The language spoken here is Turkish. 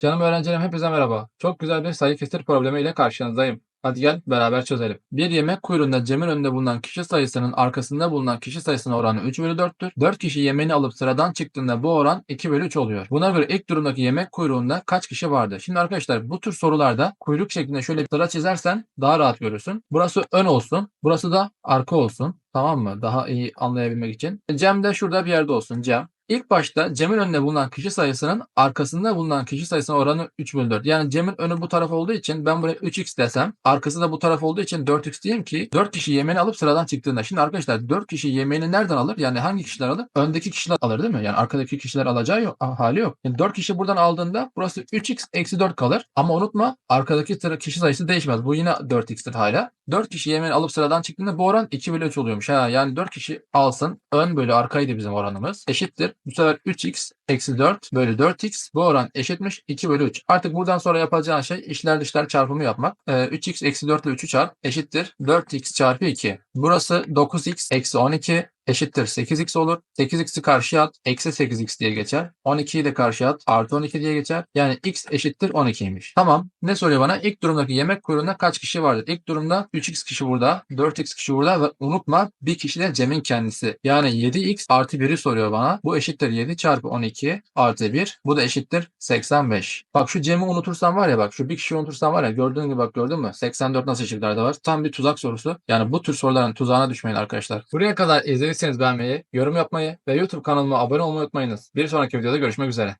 Canım öğrencilerim hepinize merhaba. Çok güzel bir sayı kesir problemi ile karşınızdayım. Hadi gel beraber çözelim. Bir yemek kuyruğunda Cem'in önünde bulunan kişi sayısının arkasında bulunan kişi sayısının oranı 3 bölü 4'tür. 4 kişi yemeğini alıp sıradan çıktığında bu oran 2 bölü 3 oluyor. Buna göre ilk durumdaki yemek kuyruğunda kaç kişi vardı? Şimdi arkadaşlar bu tür sorularda kuyruk şeklinde şöyle bir sıra çizersen daha rahat görürsün. Burası ön olsun. Burası da arka olsun. Tamam mı? Daha iyi anlayabilmek için. Cem de şurada bir yerde olsun Cem. İlk başta Cem'in önünde bulunan kişi sayısının arkasında bulunan kişi sayısının oranı 3 bölü 4. Yani Cem'in önü bu taraf olduğu için ben buraya 3x desem arkası da bu taraf olduğu için 4x diyeyim ki 4 kişi yemeğini alıp sıradan çıktığında. Şimdi arkadaşlar 4 kişi yemeğini nereden alır? Yani hangi kişiler alır? Öndeki kişiler alır değil mi? Yani arkadaki kişiler alacağı yok, hali yok. Yani 4 kişi buradan aldığında burası 3x eksi 4 kalır. Ama unutma arkadaki kişi sayısı değişmez. Bu yine 4x'tir hala. 4 kişi yemeğini alıp sıradan çıktığında bu oran 2 bölü 3 oluyormuş. Ha, yani 4 kişi alsın. Ön bölü arkaydı bizim oranımız. Eşittir. Bu sefer 3x eksi 4 bölü 4x. Bu oran eşitmiş 2 bölü 3. Artık buradan sonra yapacağın şey işler dışlar çarpımı yapmak. Ee, 3x eksi 4 ile 3'ü çarp eşittir 4x çarpı 2. Burası 9x eksi 12 eşittir 8x olur. 8x'i karşıya at. Eksi 8x diye geçer. 12'yi de karşıya at. Artı 12 diye geçer. Yani x eşittir 12'ymiş. Tamam. Ne soruyor bana? İlk durumdaki yemek kuyruğunda kaç kişi vardır? İlk durumda 3x kişi burada. 4x kişi burada ve unutma bir kişi de Cem'in kendisi. Yani 7x artı 1'i soruyor bana. Bu eşittir 7 çarpı 12 artı 1. Bu da eşittir 85. Bak şu Cem'i unutursan var ya bak şu bir kişi unutursan var ya gördüğün gibi bak gördün mü? 84 nasıl şıklarda var? Tam bir tuzak sorusu. Yani bu tür soruların tuzağına düşmeyin arkadaşlar. Buraya kadar izlediyseniz beğenmeyi, yorum yapmayı ve YouTube kanalıma abone olmayı unutmayınız. Bir sonraki videoda görüşmek üzere.